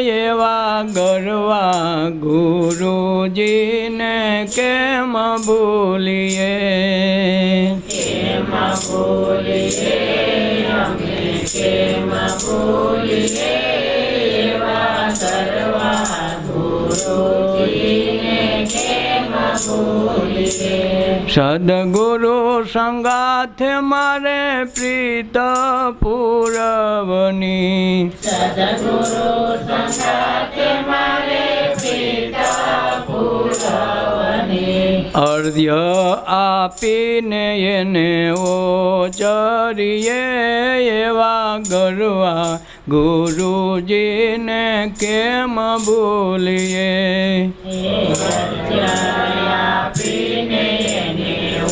એવા ગરવા ગુરુજીને કેમ બોલીએ કેમ એવા ગરવા ગુરુજીને કેમ બોલીએ સદગુરુ સંગાથ મારે પ્રીત પૂરવની. અર્ધ્ય આપીને એને ઓચરીએ એવા ગરવા ગુરુજીને કેમ ભૂલીએ?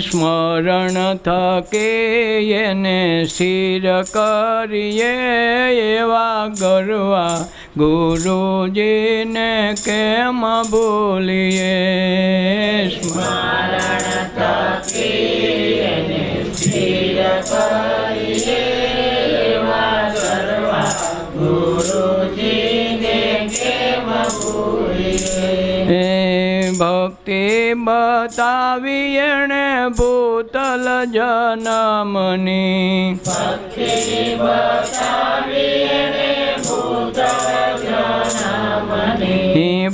સ્મરણ થકે એને સ્થિર કરીએ એવા ગરવા ગુરુજીને કેમ બોલીએ સ્મરણ હે ભક્તિ બતાવી એણે ભૂતલ જનમની.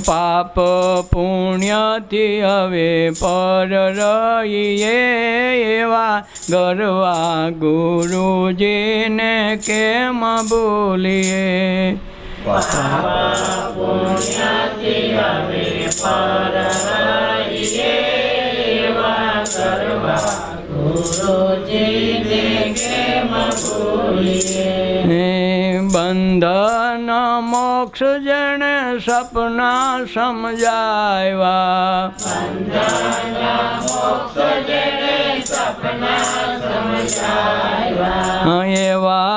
પાપ પુણ્યથી હવે પર રહીએ એવા ગરવા ગુરુજીને કેમ ભૂલીએ? બંધન મોક્ષ જેણે સપના સમજાવ્યા એવા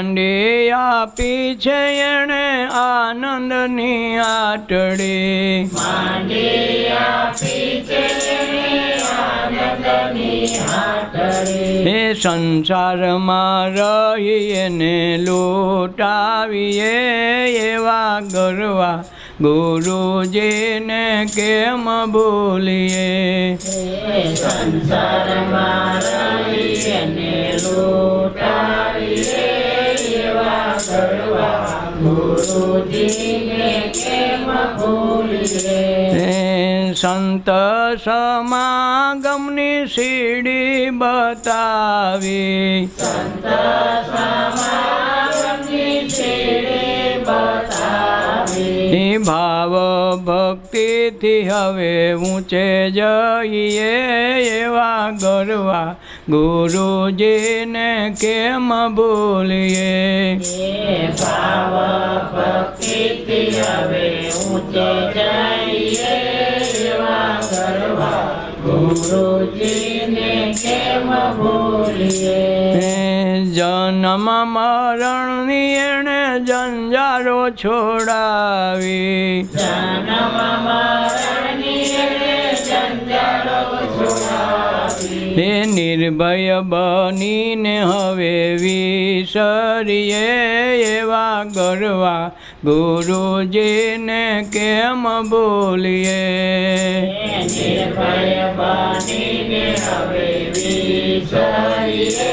માંડી આપી છે એણે આનંદની આટડી હે સંસારમાં રહીએ ને લૂંટાવીએ એવા ગરવા ગુરુજીને કેમ ભૂલીએ? હે સંત સમાગમની સીડી બતાવી. હે ભાવ ભક્તિથી હવે ઊંચે જઈએ એવા ગરવા ગુરુજીને કેમ ભૂલીએ હે જન્મ મરણની એણે જંજારો છોડાવી. હે નિર્ભય બનીને હવે વિસરીએ એવા ગરવા ગુરુજીને કેમ બોલીએ નિર્ભય બનીને હવે વિસરીએ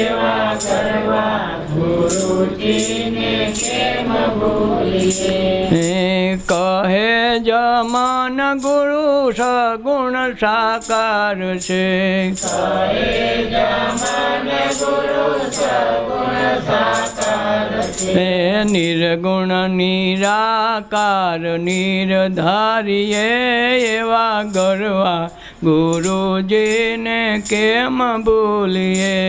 એવા હે કહે જમન ગુરુ સગુણ સાકાર છે. હે નિર્ગુણ નિરાકાર નિર્ધારીએ એવા ગરવા ગુરુજીને કેમ ભૂલીએ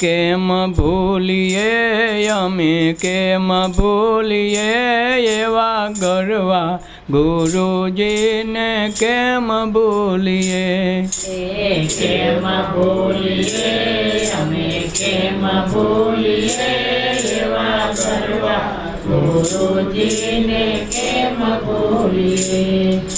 કેમ ભૂલીએ? અમે કેમ ભૂલીએ એવા ગરવા ગુરુજીને કેમ ભૂલીએ? કેમ બોલીએ કેમ બોલીએ કેમ ભૂલીએ?